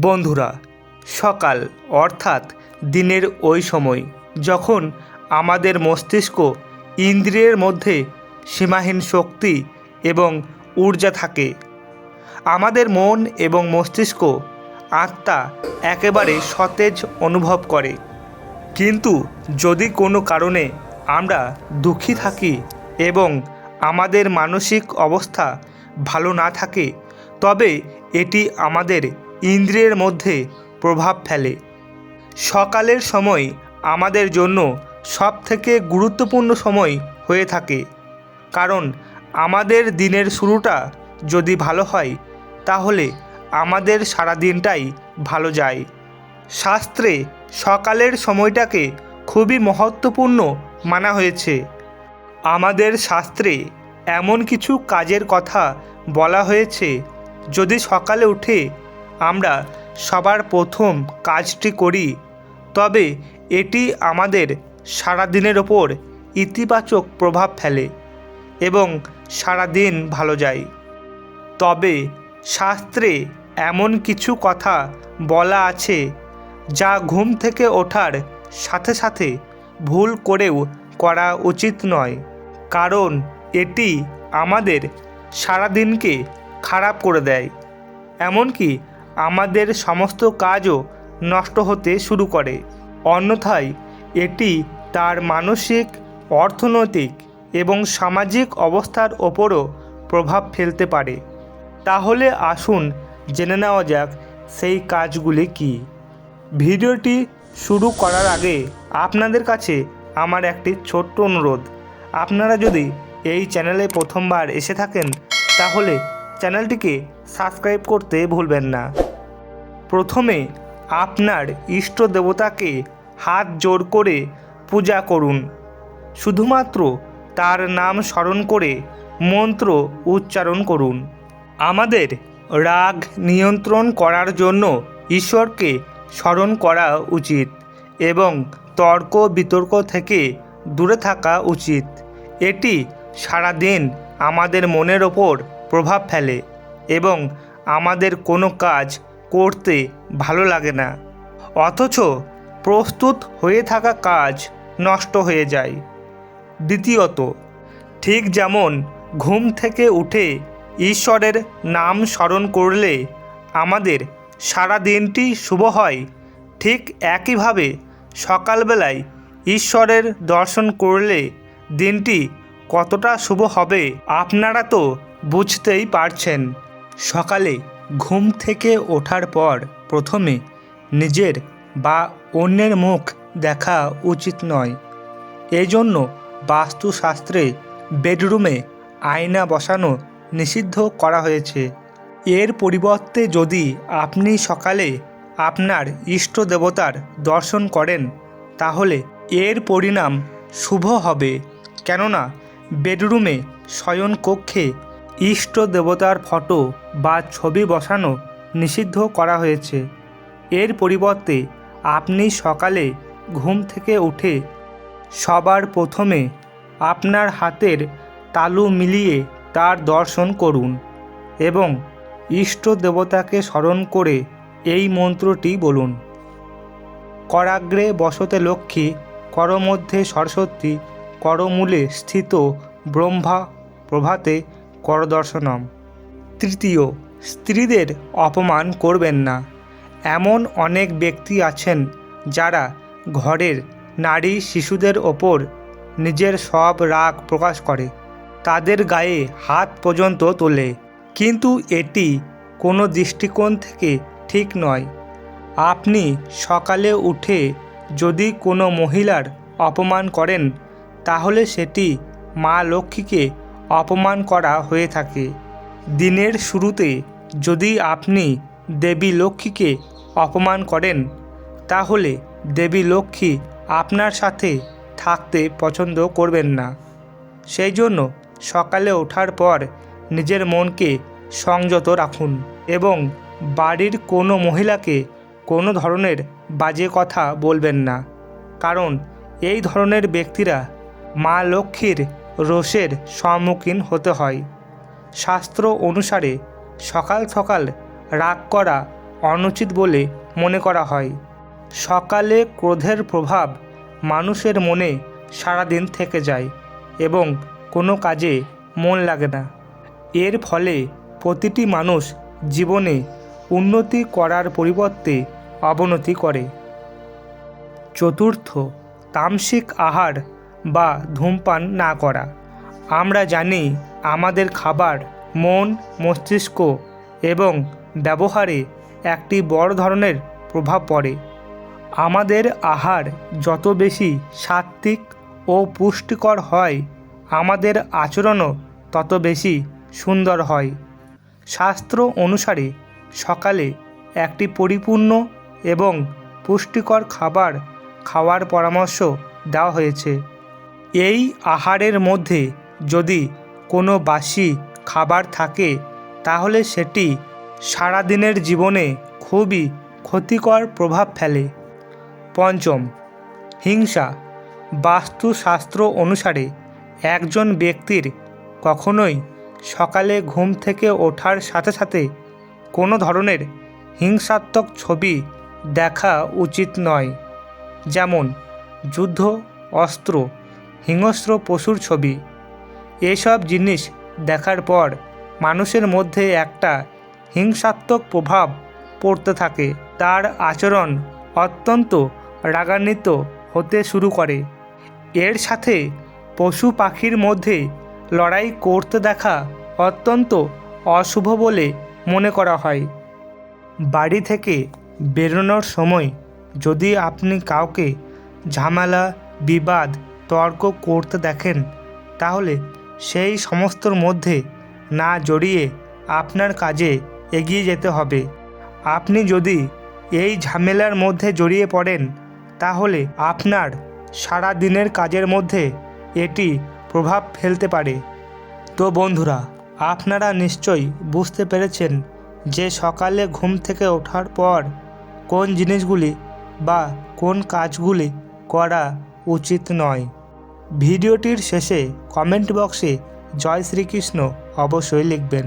বন্ধুরা, সকাল অর্থাৎ দিনের ওই সময় যখন আমাদের মস্তিষ্ক ইন্দ্রিয়ের মধ্যে সীমাহীন শক্তি এবং ঊর্জা থাকে, আমাদের মন এবং মস্তিষ্ক আত্মা একেবারে সতেজ অনুভব করে। কিন্তু যদি কোনো কারণে আমরা দুঃখী থাকি এবং আমাদের মানসিক অবস্থা ভালো না থাকে, তবে এটি আমাদের ইন্দ্রিয়ের মধ্যে প্রভাব ফেলে। সকালের সময় আমাদের জন্য সবথেকে গুরুত্বপূর্ণ সময় হয়ে থাকে। কারণ আমাদের দিনের শুরুটা যদি ভালো হয়, তাহলে আমাদের সারা দিনটাই ভালো যায়। শাস্ত্রে সকালের সময়টাকে খুবই মহত্বপূর্ণ মানা হয়েছে। আমাদের শাস্ত্রে এমন কিছু কাজের কথা বলা হয়েছে, যদি সকালে উঠে আমরা সবার প্রথম কাজটি করি, তবে এটি আমাদের সারা দিনের ওপর ইতিবাচক প্রভাব ফেলে এবং সারা দিন ভালো যায়। তবে শাস্ত্রে এমন কিছু কথা বলা আছে যা ঘুম থেকে ওঠার সাথে সাথে ভুল করেও করা উচিত নয়, কারণ এটি আমাদের সারাদিনকে খারাপ করে দেয়। এমনকি আমাদের সমস্ত কাজও নষ্ট হতে শুরু করে। অন্যথায় এটি তার মানসিক, অর্থনৈতিক এবং সামাজিক অবস্থার ওপরও প্রভাব ফেলতে পারে। তাহলে আসুন জেনে নেওয়া যাক সেই কাজগুলি কি। ভিডিওটি শুরু করার আগে আপনাদের কাছে আমার একটি ছোট্ট অনুরোধ। আপনারা যদি এই চ্যানেলে প্রথমবার এসে থাকেন, তাহলে চ্যানেলটিকে সাবস্ক্রাইব করতে ভুলবেন না। প্রথমে আপনার ইষ্ট দেবতাকে হাত জোর করে পূজা করুন। শুধুমাত্র তার নাম স্মরণ করে মন্ত্র উচ্চারণ করুন। আমাদের রাগ নিয়ন্ত্রণ করার জন্য ঈশ্বরকে স্মরণ করা উচিত এবং তর্ক বিতর্ক থেকে দূরে থাকা উচিত। এটি সারাদিন আমাদের মনের ওপর প্রভাব ফেলে এবং আমাদের কোনো কাজ করতে ভালো লাগে না। অথচ প্রস্তুত হয়ে থাকা কাজ নষ্ট হয়ে যায়। দ্বিতীয়ত, ঠিক যেমন ঘুম থেকে উঠে ঈশ্বরের নাম স্মরণ করলে আমাদের সারা দিনটি শুভ হয়, ঠিক একইভাবে সকালবেলায় ঈশ্বরের দর্শন করলে দিনটি কতটা শুভ হবে আপনারা তো বুঝতেই পারছেন। সকালে ঘুম থেকে ওঠার পর প্রথমে নিজের বা অন্যের মুখ দেখা উচিত নয়। এজন্য বাস্তুশাস্ত্রে বেডরুমে আয়না বসানো নিষিদ্ধ করা হয়েছে। এর পরিবর্তে যদি আপনি সকালে আপনার ইষ্ট দেবতার দর্শন করেন, তাহলে এর পরিণাম শুভ হবে। কেননা, বেডরুমে শয়ন কক্ষে ইষ্ট দেবতার ফটো বা ছবি বসানো নিষিদ্ধ করা হয়েছে। এর পরিবর্তে আপনি সকালে ঘুম থেকে উঠে সবার প্রথমে আপনার হাতের তালু মিলিয়ে তার দর্শন করুন এবং ইষ্ট দেবতাকে স্মরণ করে এই মন্ত্রটি বলুন। করাগ্রে বসতে লক্ষ্মী করমধ্যে সরস্বতী করমূলে স্থিত ব্রহ্মা প্রভাতে করদর্শনম। তৃতীয়, স্ত্রীদের অপমান করবেন না। এমন অনেক ব্যক্তি আছেন যারা ঘরের নারী শিশুদের ওপর নিজের সব রাগ প্রকাশ করে, তাদের গায়ে হাত পর্যন্ত তোলে। কিন্তু এটি কোনো দৃষ্টিকোণ থেকে ঠিক নয়। আপনি সকালে উঠে যদি কোনো মহিলার অপমান করেন, তাহলে সেটি মা লক্ষ্মীকে অপমান করা হয়ে থাকে। দিনের শুরুতে যদি আপনি দেবী লক্ষ্মীকে অপমান করেন, তাহলে দেবী লক্ষ্মী আপনার সাথে থাকতে পছন্দ করবেন না। সেই জন্য সকালে ওঠার পর নিজের মনকে সংযত রাখুন এবং বাড়ির কোনো মহিলাকে কোনো ধরনের বাজে কথা বলবেন না। কারণ এই ধরনের ব্যক্তিরা মা লক্ষ্মীর রোষের সম্মুখীন হতে হয়। শাস্ত্র অনুসারে সকাল সকাল রাগ করা অনুচিত বলে মনে করা হয়। সকালে ক্রোধের প্রভাব মানুষের মনে সারাদিন থেকে যায় এবং কোনো কাজে মন লাগে না। এর ফলে প্রতিটি মানুষ জীবনে উন্নতি করার পরিবর্তে অবনতি করে। চতুর্থ, তামসিক আহার বা ধূমপান না করা। আমরা জানি আমাদের খাবার, মন, মস্তিষ্ক এবং ব্যবহারে একটি বড় ধরনের প্রভাব পড়ে। আমাদের আহার যত বেশি সাত্ত্বিক ও পুষ্টিকর হয়, আমাদের আচরণও তত বেশি সুন্দর হয়। শাস্ত্র অনুসারে সকালে একটি পরিপূর্ণ এবং পুষ্টিকর খাবার খাওয়ার পরামর্শ দেওয়া হয়েছে। এই আহারের মধ্যে যদি কোনো বাসি খাবার থাকে, তাহলে সেটি সারাদিনের জীবনে খুবই ক্ষতিকর প্রভাব ফেলে। পঞ্চম, হিংসা। বাস্তুশাস্ত্র অনুসারে একজন ব্যক্তির কখনোই সকালে ঘুম থেকে ওঠার সাথে সাথে কোনো ধরনের হিংসাত্মক ছবি দেখা উচিত নয়। যেমন, যুদ্ধ, অস্ত্র, হিংস্র পশুর ছবি। এসব জিনিস দেখার পর মানুষের মধ্যে একটা হিংসাত্মক প্রভাব পড়তে থাকে। তার আচরণ অত্যন্ত রাগান্বিত হতে শুরু করে। এর সাথে পশু পাখির মধ্যে লড়াই করতে দেখা অত্যন্ত অশুভ বলে মনে করা হয়। বাড়ি থেকে বেরোনোর সময় যদি আপনি কাউকে ঝামেলা, বিবাদ, তর্ক করতে দেখেন, তাহলে সেই সমস্তর মধ্যে না জড়িয়ে আপনার কাজে এগিয়ে যেতে হবে। আপনি যদি এই ঝামেলার মধ্যে জড়িয়ে পড়েন, তাহলে আপনার সারা দিনের কাজের মধ্যে এটি প্রভাব ফেলতে পারে। তো বন্ধুরা, আপনারা নিশ্চয়ই বুঝতে পেরেছেন যে সকালে ঘুম থেকে ওঠার পর কোন জিনিসগুলি বা কোন কাজগুলি করা উচিত নয়। ভিডিওটির শেষে কমেন্ট বক্সে জয় শ্রীকৃষ্ণ অবশ্যই লিখবেন।